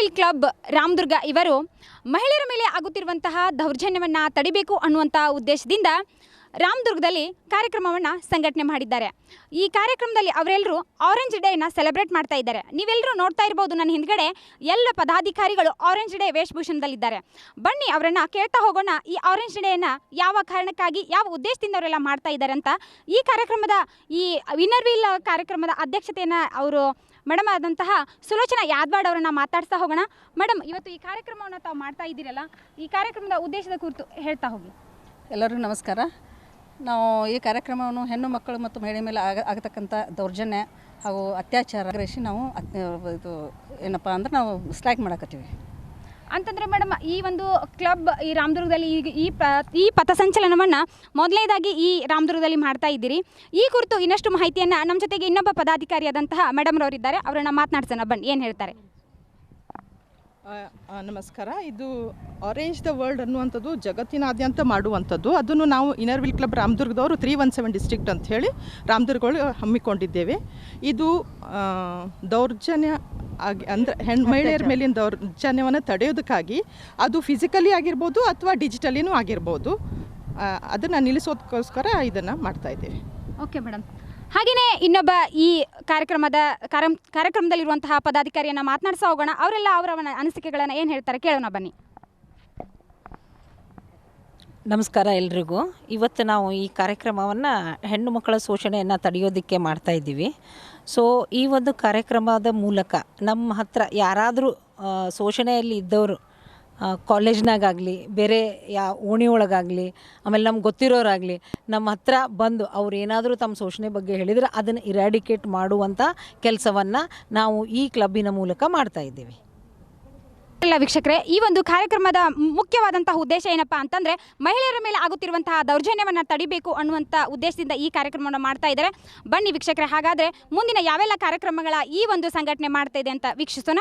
Inner Wheel club Ramdurg ಇವರು ಮಹಿಳೆಯರ ಮೇಲೆ ಆಗುತ್ತಿರುವಂತಹ ದೌರ್ಜನ್ಯವನ್ನು ತಡಿಬೇಕು ಅನ್ನುವಂಥ ಉದ್ದೇಶದಿಂದ ರಾಮದುರ್ಗದಲ್ಲಿ ಕಾರ್ಯಕ್ರಮವನ್ನು ಸಂಘಟನೆ ಮಾಡಿದ್ದಾರೆ. ಈ ಕಾರ್ಯಕ್ರಮದಲ್ಲಿ ಅವರೆಲ್ಲರೂ ಆರೆಂಜ್ ಡೇನ ಸೆಲೆಬ್ರೇಟ್ ಮಾಡ್ತಾ ಇದ್ದಾರೆ. ನೀವೆಲ್ಲರೂ ನೋಡ್ತಾ ಇರ್ಬೋದು ನನ್ನ ಹಿಂದ್ಗಡೆ ಎಲ್ಲ ಪದಾಧಿಕಾರಿಗಳು ಆರೆಂಜ್ ಡೇ ವೇಷಭೂಷಣದಲ್ಲಿದ್ದಾರೆ. ಬನ್ನಿ ಅವರನ್ನು ಕೇಳ್ತಾ ಹೋಗೋಣ ಈ ಆರೆಂಜ್ ಡೇನ ಯಾವ ಕಾರಣಕ್ಕಾಗಿ, ಯಾವ ಉದ್ದೇಶದಿಂದ ಅವರೆಲ್ಲ ಮಾಡ್ತಾ ಇದ್ದಾರೆ ಅಂತ. ಈ ಕಾರ್ಯಕ್ರಮದ, ಈ ವಿನ್ನರ್ವಿಲ್ ಕಾರ್ಯಕ್ರಮದ ಅಧ್ಯಕ್ಷತೆಯನ್ನು ಅವರು ಮೇಡಮ್ ಆದಂತಹ ಸುಲೋಚನಾ ಯಾದ್ವಾಡ್ ಅವರನ್ನ ಮಾತಾಡ್ತಾ ಹೋಗೋಣ. ಮೇಡಮ್ ಇವತ್ತು ಈ ಕಾರ್ಯಕ್ರಮವನ್ನು ತಾವು ಮಾಡ್ತಾ ಇದ್ದೀರಲ್ಲ, ಈ ಕಾರ್ಯಕ್ರಮದ ಉದ್ದೇಶದ ಕುರಿತು ಹೇಳ್ತಾ ಹೋಗಿ. ಎಲ್ಲರೂ ನಮಸ್ಕಾರ. ನಾವು ಈ ಕಾರ್ಯಕ್ರಮವನ್ನು ಹೆಣ್ಣು ಮಕ್ಕಳು ಮತ್ತು ಮಹಿಳೆ ಮೇಲೆ ಆಗ ಆಗತಕ್ಕಂಥ ದೌರ್ಜನ್ಯ ಹಾಗೂ ಅತ್ಯಾಚಾರ ಅಗ್ರೆಸಿ ನಾವು ಇದು ಏನಪ್ಪ ಅಂದ್ರೆ ನಾವು ಸ್ಟ್ರೈಕ್ ಮಾಡಕತ್ತೀವಿ. ಅಂತಂದ್ರೆ ಮೇಡಮ್, ಈ ಒಂದು ಕ್ಲಬ್ ಈ ರಾಮದುರ್ಗದಲ್ಲಿ ಈಗ ಈ ಪ ಈ ಪಥಸಂಚಲನವನ್ನು ಮೊದಲನೇದಾಗಿ ಈ ರಾಮದುರ್ಗದಲ್ಲಿ ಮಾಡ್ತಾ ಇದ್ದೀರಿ. ಈ ಕುರಿತು ಇನ್ನಷ್ಟು ಮಾಹಿತಿಯನ್ನು ನಮ್ಮ ಜೊತೆಗೆ ಇನ್ನೊಬ್ಬ ಪದಾಧಿಕಾರಿಯಾದಂತಹ ಮೇಡಮ್ರವರಿದ್ದಾರೆ ಅವರನ್ನು ಮಾತನಾಡ್ಸೋಣ. ಬನ್ನಿ, ಏನು ಹೇಳ್ತಾರೆ? ನಮಸ್ಕಾರ. ಇದು ಆರೆಂಜ್ ದ ವರ್ಲ್ಡ್ ಅನ್ನುವಂಥದ್ದು ಜಗತ್ತಿನಾದ್ಯಂತ ಮಾಡುವಂಥದ್ದು. ಅದನ್ನು ನಾವು ಇನರ್ವಿಲ್ ಕ್ಲಬ್ ರಾಮದುರ್ಗದವರು ತ್ರೀ ಒನ್ ಸೆವೆನ್ ಡಿಸ್ಟ್ರಿಕ್ಟ್ ಅಂತ ಹೇಳಿ ರಾಮದುರ್ಗಗಳು ಹಮ್ಮಿಕೊಂಡಿದ್ದೇವೆ. ಇದು ದೌರ್ಜನ್ಯ ಆಗಿ ಅಂದರೆ ಹೆಣ್ಣು ಮಹಿಳೆಯರ ಮೇಲಿನ ದೌರ್ಜನ್ಯವನ್ನು ತಡೆಯೋದಕ್ಕಾಗಿ ಅದು ಫಿಸಿಕಲಿ ಆಗಿರ್ಬೋದು ಅಥವಾ ಡಿಜಿಟಲಿನೂ ಆಗಿರ್ಬೋದು. ಅದನ್ನು ನಿಲ್ಲಿಸೋದಕ್ಕೋಸ್ಕರ ಇದನ್ನು ಮಾಡ್ತಾ ಇದ್ದೇವೆ. ಓಕೆ ಮೇಡಮ್ ಹಾಗೆಯೇ ಇನ್ನೊಬ್ಬ ಈ ಕಾರ್ಯಕ್ರಮದ ಕಾರ್ಯ ಕಾರ್ಯಕ್ರಮದಲ್ಲಿರುವಂತಹ ಪದಾಧಿಕಾರಿಯನ್ನು ಮಾತನಾಡಿಸ ಹೋಗೋಣ. ಅವರೆಲ್ಲ ಅವರ ಅನಿಸಿಕೆಗಳನ್ನು ಏನು ಹೇಳ್ತಾರೆ ಕೇಳೋಣ ಬನ್ನಿ. ನಮಸ್ಕಾರ ಎಲ್ರಿಗೂ. ಇವತ್ತು ನಾವು ಈ ಕಾರ್ಯಕ್ರಮವನ್ನು ಹೆಣ್ಣು ಮಕ್ಕಳ ಶೋಷಣೆಯನ್ನು ತಡೆಯೋದಕ್ಕೆ ಮಾಡ್ತಾ ಇದ್ದೀವಿ. ಸೊ ಈ ಒಂದು ಕಾರ್ಯಕ್ರಮದ ಮೂಲಕ ನಮ್ಮ ಹತ್ರ ಯಾರಾದರೂ ಶೋಷಣೆಯಲ್ಲಿ ಇದ್ದವರು ಕಾಲೇಜ್ನಾಗಾಗಲಿ, ಬೇರೆ ಯಾ ಓಣಿ ಒಳಗಾಗಲಿ ಆಮೇಲೆ ನಮ್ಗೆ ಗೊತ್ತಿರೋರಾಗಲಿ ನಮ್ಮ ಹತ್ರ ಬಂದು ಅವ್ರು ಏನಾದರೂ ತಮ್ಮ ಶೋಷಣೆ ಬಗ್ಗೆ ಹೇಳಿದರೆ ಅದನ್ನು ಇರಾಡಿಕೇಟ್ ಮಾಡುವಂಥ ಕೆಲಸವನ್ನು ನಾವು ಈ ಕ್ಲಬ್ಬಿನ ಮೂಲಕ ಮಾಡ್ತಾ ಇದ್ದೀವಿ. ಎಲ್ಲ ವೀಕ್ಷಕರೇ, ಈ ಒಂದು ಕಾರ್ಯಕ್ರಮದ ಮುಖ್ಯವಾದಂತಹ ಉದ್ದೇಶ ಏನಪ್ಪಾ ಅಂತಂದ್ರೆ, ಮಹಿಳೆಯರ ಮೇಲೆ ಆಗುತ್ತಿರುವಂತಹ ದೌರ್ಜನ್ಯವನ್ನು ತಡಿಬೇಕು ಅನ್ನುವಂಥ ಉದ್ದೇಶದಿಂದ ಈ ಕಾರ್ಯಕ್ರಮವನ್ನು ಮಾಡ್ತಾ ಇದ್ದಾರೆ. ಬನ್ನಿ ವೀಕ್ಷಕರೇ, ಹಾಗಾದ್ರೆ ಮುಂದಿನ ಯಾವೆಲ್ಲ ಕಾರ್ಯಕ್ರಮಗಳ ಈ ಒಂದು ಸಂಘಟನೆ ಮಾಡ್ತಾ ಇದೆ ಅಂತ ವೀಕ್ಷಿಸೋಣ.